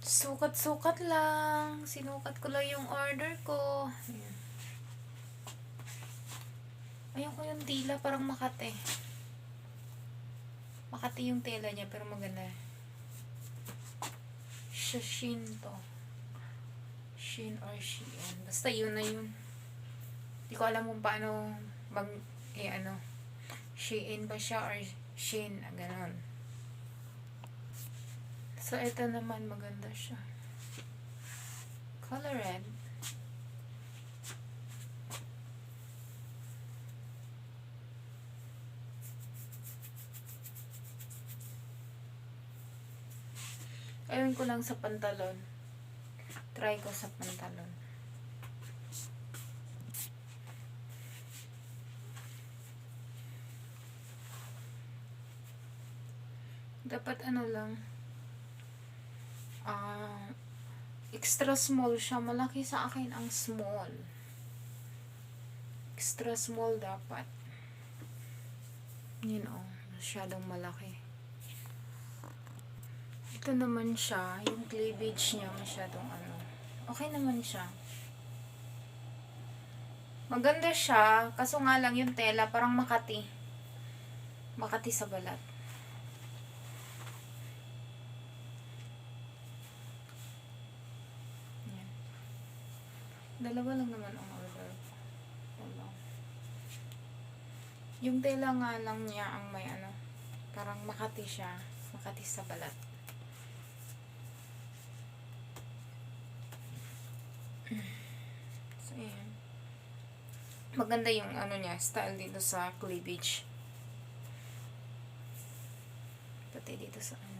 Sukat-sukat lang. Sinukat ko lang yung order ko. Ayun ko yung tila, parang makate. Makati yung tela niya, pero maganda. Shashin to. Shin or Shein. Basta yun na yun. Hindi ko alam kung paano bang, eh ano, Shein ba siya or Shin, ah, ganon. So, ito naman maganda siya. Color red. Ayun ko lang sa pantalon. Try ko sa pantalon. Dapat ano lang. Ah, extra small siya. Malaki sa akin ang small. Extra small dapat. Yun oh, masyadong malaki. Ito naman siya, yung cleavage niya masyadong ano. Okay naman siya. Maganda siya, kaso nga lang yung tela parang makati. Makati sa balat. Dalawa lang naman ang order. Wala. Yung tela nga lang niya ang may ano, parang makati siya. Makati sa balat. So, ayan. Maganda yung ano niya, style dito sa cleavage. Pati dito sa ano.